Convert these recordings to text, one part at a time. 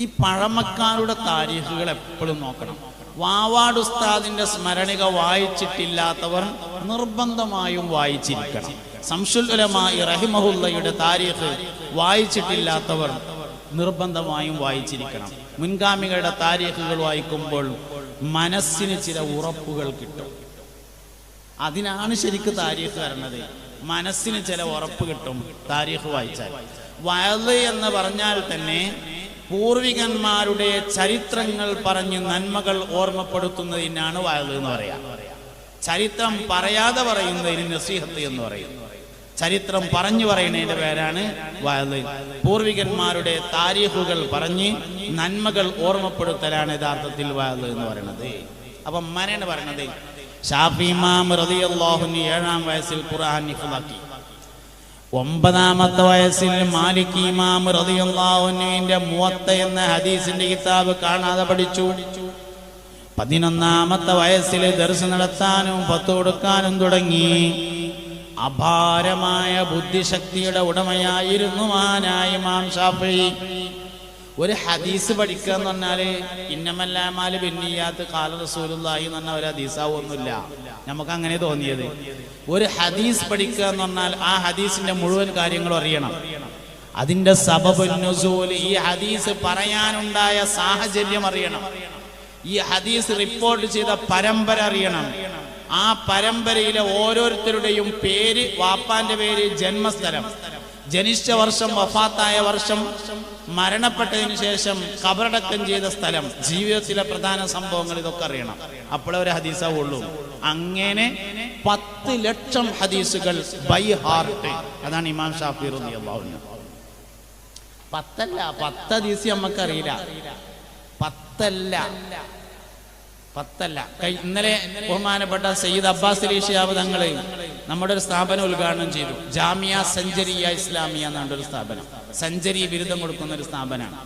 ഈ പഴമക്കാരുടെ താരീഖുകൾ എപ്പോഴും നോക്കണം. വാവാട് ഉസ്താദിന്റെ സ്മരണിക വായിച്ചിട്ടില്ലാത്തവർ നിർബന്ധമായും വായിച്ചിരിക്കണം. സംശുൽ ഉലമായി റഹിമഹുല്ലയുടെ താരീഖ് വായിച്ചിട്ടില്ലാത്തവർ നിർബന്ധമായും വായിച്ചിരിക്കണം. മുൻഗാമികളുടെ താരീഖുകൾ വായിക്കുമ്പോൾ മനസ്സിന് ചില ഉറപ്പുകൾ കിട്ടും. അതിനാണ് ശരിക്ക് താരീഖ് വരണത്. മനസ്സിന് ചില ഉറപ്പ് കിട്ടും താരീഖ് വായിച്ചാൽ. വയത് എന്ന് പറഞ്ഞാൽ തന്നെ പൂർവികന്മാരുടെ ചരിത്രങ്ങൾ പറഞ്ഞ് നന്മകൾ ഓർമ്മപ്പെടുത്തുന്നതിനാണ് വയത് എന്ന് പറയാം. ചരിത്രം പറയാതെ പറയുന്നതിന് നസീഹത്ത് എന്ന് പറയുന്നു ചരിത്രം പറഞ്ഞു പറയുന്നതിന്റെ പേരാണ് വയത് പൂർവികന്മാരുടെ താരീഖുകൾ പറഞ്ഞ് നന്മകൾ ഓർമ്മപ്പെടുത്തലാണ് യഥാർത്ഥത്തിൽ വയത് എന്ന് പറയുന്നത്. അപ്പം മനയാണ് പറയണത് ഷാഫി ഇമാം റളിയല്ലാഹുവിന് ഏഴാം വയസ്സിൽ ഖുർആൻ ഹിഫ്ളാക്കി ഒമ്പതാമത്തെ വയസ്സിൽ മാലിക് ഇമാം റളിയല്ലാഹുവിന്റെ മുവത്ത എന്ന ഹദീസിന്റെ കിതാബ് കാണാതെ പഠിച്ചു. പതിനൊന്നാമത്തെ വയസ്സിൽ ദർശ നടത്താനും പത്ത് കൊടുക്കാനും തുടങ്ങി. അപാരമായ ബുദ്ധിശക്തിയുടെ ഉടമയായിരുന്നു മാനായി മാം ഷാഫി. ഒരു ഹദീസ് പഠിക്കുക എന്ന് പറഞ്ഞാൽ ഇന്നമല്ലാമാൽ ബിന്നിയാത്ത് കാല റസൂലുള്ളാഹി എന്ന് പറഞ്ഞ ഒരു ഹദീസാവൊന്നുമില്ല. നമുക്ക് അങ്ങനെ തോന്നിയത്. ഒരു ഹദീസ് പഠിക്കുക എന്ന് പറഞ്ഞാൽ ആ ഹദീസിന്റെ മുഴുവൻ കാര്യങ്ങളും അറിയണം. അതിന്റെ സബബുന്നുസൂൽ ഈ ഹദീസ് പറയാനുണ്ടായ സാഹചര്യം അറിയണം. ഈ ഹദീസ് റിപ്പോർട്ട് ചെയ്ത പരമ്പര അറിയണം. ആ പരമ്പരയിലെ ഓരോരുത്തരുടെയും പേര് വാപ്പാന്റെ പേര് ജന്മസ്ഥലം. ജനിച്ച വർഷം വഫാത്തായ വർഷം മരണപ്പെട്ടതിന് ശേഷം കബറടക്കം ചെയ്ത സ്ഥലം ജീവിതത്തിലെ പ്രധാന സംഭവങ്ങൾ ഇതൊക്കെ അറിയണം. അപ്പോഴേ ഒരു ഹദീസാവുള്ളൂ അങ്ങനെ പത്ത് ലക്ഷം ഹദീസുകൾ ബൈ ഹാർട്ട്. അതാണ് ഇമാം ഷാഫി അൻഹു. പത്തല്ല പത്ത് ഹദീസ് നമുക്കറിയില്ല പത്തല്ല. പത്തല്ല. ഇന്നലെ ബഹുമാനപ്പെട്ട സയ്യിദ് അബ്ബാസ് അലി ഷിയാബ് തങ്ങൾ നമ്മുടെ ഒരു സ്ഥാപനം ഉദ്ഘാടനം ചെയ്തു. ജാമിയ സഞ്ചരിയ ഇസ്ലാമിയ എന്നാണ് ഒരു സ്ഥാപനം. സഞ്ചരി ബിരുദം കൊടുക്കുന്ന ഒരു സ്ഥാപനമാണ്.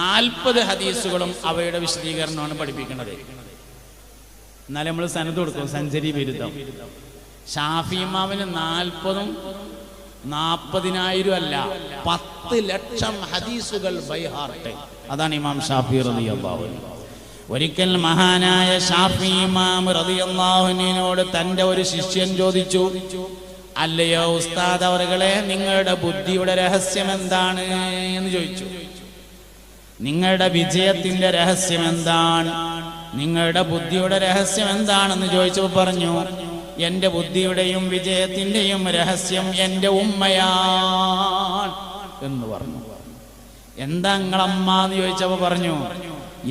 നാൽപ്പത് ഹദീസുകളും അവയുടെ വിശദീകരണമാണ് പഠിപ്പിക്കുന്നത്. എന്നാലും നമ്മൾ സനത് കൊടുക്കും സഞ്ചരി ബിരുദം. ഷാഫി ഇമാമിന് നാൽപ്പതും നാൽപ്പതിനായിരം അല്ല പത്ത് ലക്ഷം ഹദീസുകൾ ബൈ ഹാർട്ട് അതാണ് ഇമാം ഷാഫി റബി അൻഹു. ഒരിക്കൽ മഹാനായ ഷാഫി ഇമാം റതിയല്ലാഹുനോട് തന്റെ ഒരു ശിഷ്യൻ ചോദിച്ചു അല്ലയോ ഉസ്താദ് അവറുകളെ നിങ്ങളുടെ ബുദ്ധിയുടെ രഹസ്യം എന്താണ്? എന്ന് ചോദിച്ചു. നിങ്ങളുടെ വിജയത്തിന്റെ രഹസ്യം എന്താണ്? നിങ്ങളുടെ ബുദ്ധിയുടെ രഹസ്യം എന്താണെന്ന് ചോദിച്ചപ്പോൾ പറഞ്ഞു എന്റെ ബുദ്ധിയുടെയും വിജയത്തിന്റെയും രഹസ്യം എന്റെ ഉമ്മയാണ് എന്ന് പറഞ്ഞു. എന്താ നിങ്ങളമ്മ എന്ന് ചോദിച്ചപ്പോ പറഞ്ഞു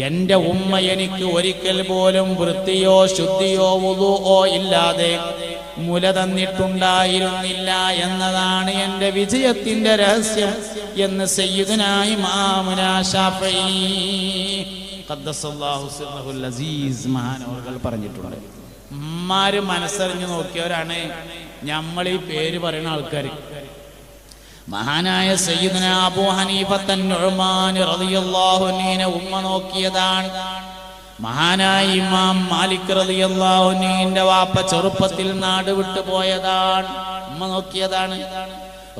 എന്റെ ഉമ്മ എനിക്ക് ഒരിക്കൽ പോലും വൃത്തിയോ ശുദ്ധിയോ ഉതുവോ ഇല്ലാതെ മുല തന്നിട്ടുണ്ടായിരുന്നില്ല എന്നതാണ് എന്റെ വിജയത്തിന്റെ രഹസ്യം എന്ന് സയ്യിദനായി മഹാനവർകൾ പറഞ്ഞിട്ടുണ്ട്. ഉമ്മാര് മനസ്സറിഞ്ഞു നോക്കിയവരാണ് നമ്മൾ ഈ പേര് പറയുന്ന ആൾക്കാർ മഹാനായ സയ്യിദന അബൂ ഹനീഫത്തൻ നുഅ്മാൻ റളിയല്ലാഹു അൻഹുവിനെ ഉമ്മ നോക്കിയതാണ്. മഹാനായ ഇമാം മാലിക് റളിയല്ലാഹു അൻഹുവിന്റെ വാപ്പ ചെറുപ്പത്തിൽ നാട് വിട്ടു പോയതാണ്. ഉമ്മ നോക്കിയതാണ്.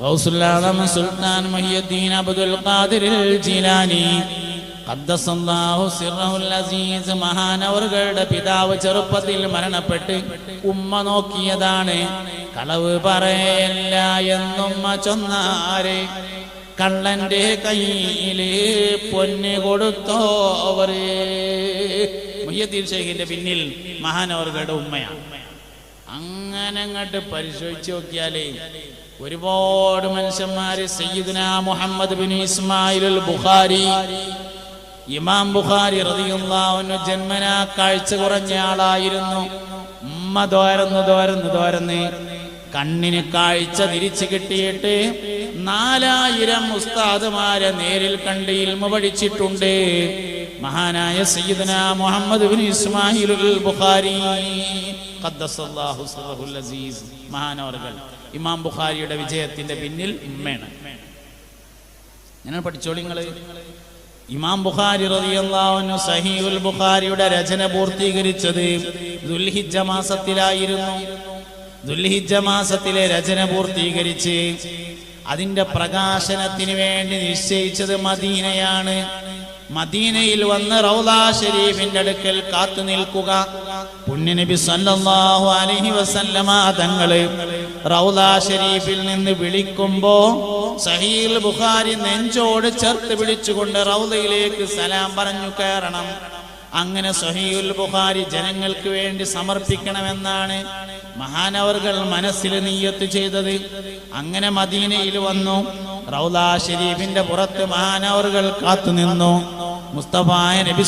റൗസുല്ലാദം സുൽത്താൻ മഹിയുദ്ദീൻ അബ്ദുൽ ഖാദിർ ജീലാനി അസീസ് മഹാനവറുകളുടെ പിതാവ് ചെറുപ്പത്തിൽ മരണപ്പെട്ട് ഉമ്മ നോക്കിയതാണ്. കളവ് പറയല്ല എന്നുമ്മ ചൊന്നാരെ. കള്ളന്റെ കയ്യിൽ പൊന്ന് കൊടുത്തോവര്. മുയ്യത്തീർ ഷെയ്ഖിന്റെ പിന്നിൽ മഹാനവറുകളുടെ ഉമ്മയാണ്. അങ്ങനെ അങ്ങോട്ട് പരിശോധിച്ച് നോക്കിയാലേ ഒരുപാട് മനുഷ്യന്മാര് സയ്യിദ്ന മുഹമ്മദ് ബിൻ ഇസ്മായിൽ ബുഖാരി ഇമാം ബുഖാരി റളിയല്ലാഹു ജന്മനാ കാഴ്ച കുറഞ്ഞ ആളായിരുന്നു. ഉമ്മ തോരന്ന് തോരന്ന് തോരന്ന് കണ്ണിന് കാഴ്ച തിരിച്ചു കിട്ടിയിട്ട് നാലായിരം ഉസ്താദുമാരെ നേരിൽ കണ്ട് ഇൽമ പഠിച്ചിട്ടുണ്ട്. മഹാനായ സയ്യിദന മുഹമ്മദ് ബിൻ ഇസ്മായിലുൽ ബുഖാരി. മഹാനവർകൾ ഇമാം ബുഖാരിയുടെ വിജയത്തിന്റെ പിന്നിൽ ഉമ്മയാണ്. ഞാൻ പഠിച്ചോളി നിങ്ങൾ? ഇമാം ബുഖാരി റളിയല്ലാഹു സഹീഹുൽ ബുഖാരിയുടെ രചന പൂർത്തീകരിച്ചത് ദുൽഹിജ്ജ മാസത്തിലായിരുന്നു. ദുൽഹിജ്ജ മാസത്തിലെ രചന പൂർത്തീകരിച്ച് അതിന്റെ പ്രകാശനത്തിന് വേണ്ടി നിശ്ചയിച്ചത് മദീനയാണ്. മദീനയിൽ വന്ന് റൗദാ ഷരീഫിന്റെ അടുക്കൽ കാത്തു നിൽക്കുക. പുണ്യനബി സല്ലല്ലാഹു അലൈഹി വസല്ലമ തങ്ങൾ റൗദാ ഷരീഫിൽ നിന്ന് വിളിക്കുമ്പോ സഹീൽ ബുഖാരി നെഞ്ചോട് ചേർത്ത് വിളിച്ചുകൊണ്ട് റൗദയിലേക്ക് സലാം പറഞ്ഞു കയറണം. അങ്ങനെ സഹീൽ ബുഖാരി ജനങ്ങൾക്ക് വേണ്ടി സമർപ്പിക്കണമെന്നാണ് മഹാനവർകൾ മനസ്സിൽ നീയത്ത് ചെയ്തത്. അങ്ങനെ മദീനയിൽ വന്നു. റൗലാ ഷെരീഫിന്റെ പുറത്ത് മഹാനവർകൾ കാത്തുനിന്നു മുസ്തഫായ നബി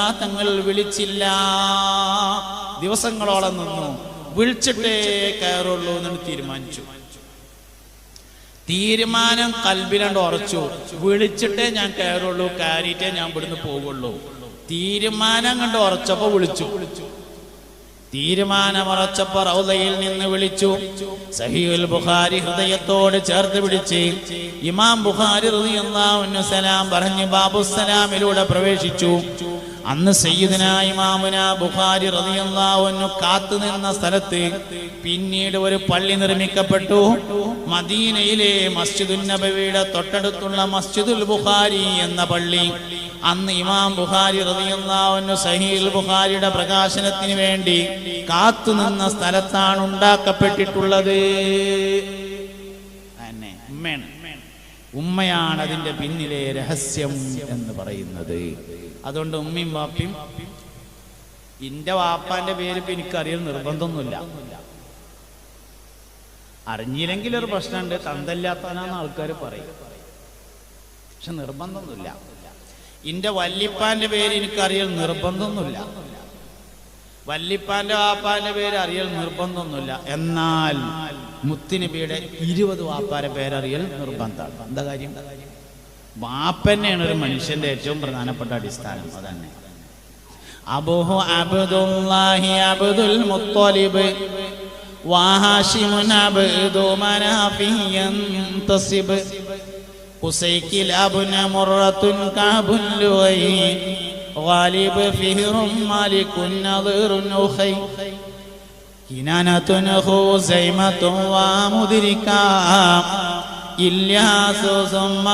ആ തങ്ങൾ വിളിച്ചില്ല. ദിവസങ്ങളോളം നിന്നു. വിളിച്ചിട്ടേ കയറുള്ളൂ എന്ന് തീരുമാനിച്ചു. തീരുമാനം കൽബിലണ്ട് ഉറച്ചു. വിളിച്ചിട്ടേ ഞാൻ കയറുള്ളൂ കയറിയിട്ടേ ഞാൻ ഇവിടുന്ന് പോകുള്ളൂ തീരുമാനം കണ്ട് ഉറച്ചപ്പോ വിളിച്ചു. തീരുമാനമുറച്ചപ്പോ റൗദയിൽ നിന്ന് വിളിച്ചു. സഹിയുൽ ബുഖാരി ഹൃദയത്തോട് ചേർത്ത് പിടിച്ച് ഇമാം ബുഖാരി സലാം പറഞ്ഞ് ബാബുസലാമിലൂടെ പ്രവേശിച്ചു. അന്ന് സയ്യിദിനായിമാമുന ബുഖാരി റളിയല്ലാഹു കാത്തു നിന്ന സ്ഥലത്ത് പിന്നീട് ഒരു പള്ളി നിർമ്മിക്കപ്പെട്ടു. മദീനയിലെ മസ്ജിദുൻ നബവിയുടെ തൊട്ടടുത്തുള്ള മസ്ജിദുൽ ബുഖാരി എന്ന പള്ളി. അന്ന് ഇമാം ബുഖാരി റളിയല്ലാഹു സഹീൽ ബുഖാരിയുടെ പ്രകാശനത്തിന് വേണ്ടി കാത്തു നിന്ന സ്ഥലത്താണ് ഉണ്ടാക്കപ്പെട്ടിട്ടുള്ളത്. ഉമ്മയാണ് അതിന്റെ പിന്നിലെ രഹസ്യം എന്ന് പറയുന്നത്. അതുകൊണ്ട് ഉമ്മയും വാപ്പയും ഇന്റെ വാപ്പാന്റെ പേര് ഇപ്പൊ എനിക്കറിയാൻ നിർബന്ധമൊന്നുമില്ല. അറിഞ്ഞില്ലെങ്കിൽ ഒരു പ്രശ്നമുണ്ട് തന്തല്ലാത്തവനാന്ന് ആൾക്കാർ പറയും. പക്ഷെ നിർബന്ധമൊന്നുമില്ല. ഇന്റെ വല്ലിപ്പാന്റെ പേര് എനിക്കറിയൽ നിർബന്ധമൊന്നുമില്ല. വല്ലിപ്പാന്റെ വാപ്പാന്റെ പേര് അറിയൽ നിർബന്ധമൊന്നുമില്ല. എന്നാൽ മുത്തിനബിയുടെ ഇരുപത് വാപ്പാരെ പേരറിയൽ നിർബന്ധമാണ്. എന്താ കാര്യം? വാപ്പന്നെയാണ് ഒരു മനുഷ്യന്റെ ഏറ്റവും പ്രധാനപ്പെട്ട അടിസ്ഥാനം അതന്നെ അബുഹു അബ്ദുല്ലാഹി അബ്ദുൽ മുത്തലിബ് വാഹാഷിമുൻ അബ്ദു മനാഫിയൻ തസിബ് ഉസൈക്കിൽ അബുന മുറത്തുൻ കാബുൻ ലുഗൈ غالب فهر مالك نظير أخي كنانة خزيمة ومدركا إلياس ثم